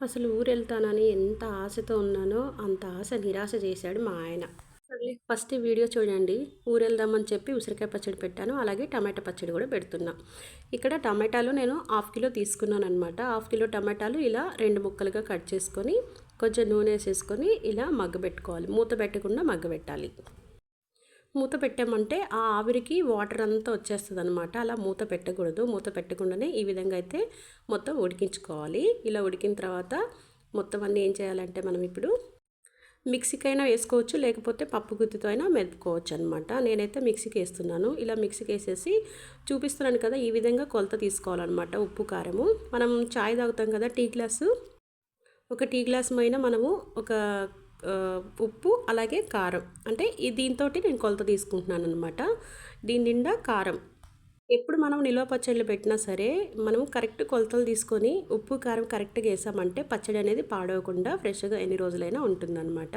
అసలు ఊరు వెళ్తానని ఎంత ఆశతో ఉన్నానో అంత ఆశ నిరాశ చేశాడు మా ఆయన. ఫస్ట్ వీడియో చూడండి. ఊరు వెళ్దామని చెప్పి ఉసిరికాయ పచ్చడి పెట్టాను. అలాగే టమాటా పచ్చడి కూడా పెడుతున్నా. ఇక్కడ టమాటాలు నేను హాఫ్ కిలో తీసుకున్నాను అనమాట హాఫ్ కిలో టమాటాలు ఇలా రెండు ముక్కలుగా కట్ చేసుకొని కొంచెం నూనె వేసేసుకొని ఇలా మగ్గబెట్టుకోవాలి మూత పెట్టకుండా మగ్గబెట్టాలి మూత పెట్టామంటే ఆ ఆవిరికి వాటర్ అంతా వచ్చేస్తుంది అనమాట అలా మూత పెట్టకూడదు. మూత పెట్టకుండానే ఈ విధంగా అయితే మొత్తం ఉడికించుకోవాలి. ఇలా ఉడికిన తర్వాత మొత్తం అన్నీ ఏం చేయాలంటే మనం ఇప్పుడు మిక్సీకైనా వేసుకోవచ్చు లేకపోతే పప్పు గుత్తితో అయినా మెదుపుకోవచ్చు అనమాట నేనైతే మిక్సీకి వేస్తున్నాను. ఇలా మిక్సీకి వేసేసి చూపిస్తున్నాను కదా ఈ విధంగా కొలత తీసుకోవాలన్నమాట ఉప్పు కారము. మనం చాయ్ తాగుతాం కదా టీ గ్లాసు. ఒక టీ గ్లాస్ పైన మనము ఒక ఉప్పు అలాగే కారం. అంటే దీంతో నేను కొలత తీసుకుంటున్నాను అనమాట దీని నిండా కారం. ఎప్పుడు మనం నిల్వ పచ్చళ్ళు పెట్టినా సరే మనం కరెక్ట్ కొలతలు తీసుకొని ఉప్పు కారం కరెక్ట్గా వేసామంటే పచ్చడి అనేది పాడవకుండా ఫ్రెష్గా ఎన్ని రోజులైనా ఉంటుందన్నమాట.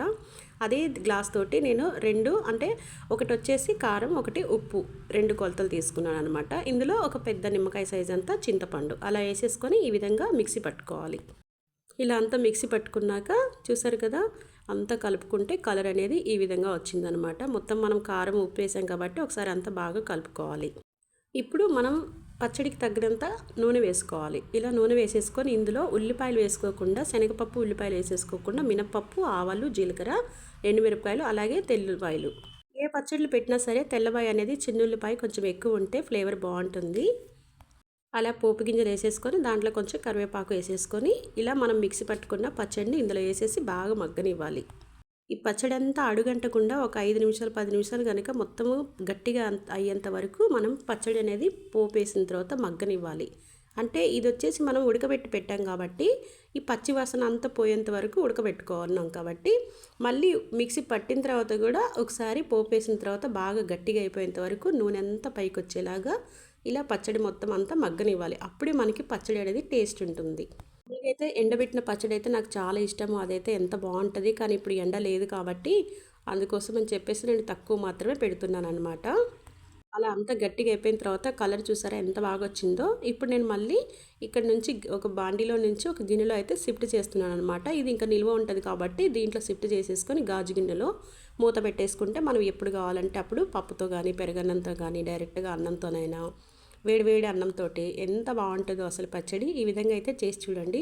అదే గ్లాస్ తోటి నేను రెండు అంటే ఒకటి వచ్చేసి కారం ఒకటి ఉప్పు రెండు కొలతలు తీసుకున్నాను అనమాట ఇందులో ఒక పెద్ద నిమ్మకాయ సైజ్ అంతా చింతపండు. అలా వేసేసుకొని ఈ విధంగా మిక్సీ పట్టుకోవాలి. ఇలా అంతా మిక్సీ పట్టుకున్నాక చూసారు కదా అంతా కలుపుకుంటే కలర్ అనేది ఈ విధంగా వచ్చిందనమాట. మొత్తం మనం కారం ఉప్పు వేసాం కాబట్టి ఒకసారి అంతా బాగా కలుపుకోవాలి. ఇప్పుడు మనం పచ్చడికి తగ్గినంత నూనె వేసుకోవాలి. ఇలా నూనె వేసేసుకొని ఇందులో ఉల్లిపాయలు వేసుకోకుండా శనగపప్పు ఉల్లిపాయలు వేసేసుకోకుండా మినపప్పు ఆవాలు జీలకర్ర ఎండుమిరపకాయలు అలాగే తెల్లుపాయలు ఏ పచ్చళ్ళు పెట్టినా సరే తెల్లబాయ అనేది చిన్నుల్లిపాయ కొంచెం ఎక్కువ ఉంటే ఫ్లేవర్ బాగుంటుంది. అలా పోపు గింజలు వేసేసుకొని దాంట్లో కొంచెం కరివేపాకు వేసేసుకొని ఇలా మనం మిక్సీ పట్టుకున్న పచ్చడిని ఇందులో వేసేసి బాగా మగ్గనివ్వాలి. ఈ పచ్చడి అంతా అడుగంటకుండా ఒక ఐదు నిమిషాలు పది నిమిషాలు కనుక మొత్తము గట్టిగా అయ్యేంత వరకు మనం పచ్చడి అనేది పోపు వేసిన తర్వాత మగ్గనివ్వాలి. అంటే ఇది వచ్చేసి మనం ఉడకబెట్టి పెట్టాం కాబట్టి ఈ పచ్చి వాసన అంతా పోయేంత వరకు ఉడకబెట్టుకోవన్నాం కాబట్టి మళ్ళీ మిక్సీ పట్టిన తర్వాత కూడా ఒకసారి పోపు వేసిన తర్వాత బాగా గట్టిగా అయిపోయేంత వరకు నూనె అంతా పైకి వచ్చేలాగా ఇలా పచ్చడి మొత్తం అంతా మగ్గనివ్వాలి. అప్పుడే మనకి పచ్చడి అనేది టేస్ట్ ఉంటుంది. మీకైతే ఎండబెట్టిన పచ్చడి అయితే నాకు చాలా ఇష్టము. అదైతే ఎంత బాగుంటుంది. కానీ ఇప్పుడు ఎండ లేదు కాబట్టి అందుకోసం అని చెప్పేసి నేను తక్కువ మాత్రమే పెడుతున్నాను అనమాట అలా అంత గట్టిగా అయిపోయిన తర్వాత కలర్ చూసారా ఎంత బాగా వచ్చిందో ఇప్పుడు నేను మళ్ళీ ఇక్కడ నుంచి ఒక బాండీలో నుంచి ఒక గిన్నెలో అయితే షిఫ్ట్ చేస్తున్నాను అనమాట ఇది ఇంకా నిల్వ ఉంటుంది కాబట్టి దీంట్లో షిఫ్ట్ చేసేసుకొని గాజు గిన్నెలో మూత పెట్టేసుకుంటే మనం ఎప్పుడు కావాలంటే అప్పుడు పప్పుతో కానీ పెరగన్నంతో కానీ డైరెక్ట్గా అన్నంతోనైనా వేడివేడి అన్నంతో ఎంత బాగుంటుందో అసలు పచ్చడి ఈ విధంగా అయితే చేసి చూడండి.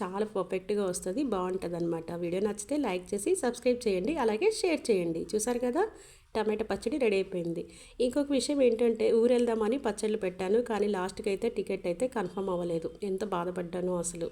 చాలా పర్ఫెక్ట్గా వస్తుంది బాగుంటుంది అనమాట వీడియో నచ్చితే లైక్ చేసి సబ్స్క్రైబ్ చేయండి అలాగే షేర్ చేయండి. చూసారు కదా టమాటా పచ్చడి రెడీ అయిపోయింది. ఇంకొక విషయం ఏంటంటే ఊరు వెళ్దామని పచ్చళ్ళు పెట్టాను కానీ లాస్ట్కి అయితే టికెట్ అయితే కన్ఫర్మ్ అవ్వలేదు. ఎంత బాధపడ్డానో అసలు.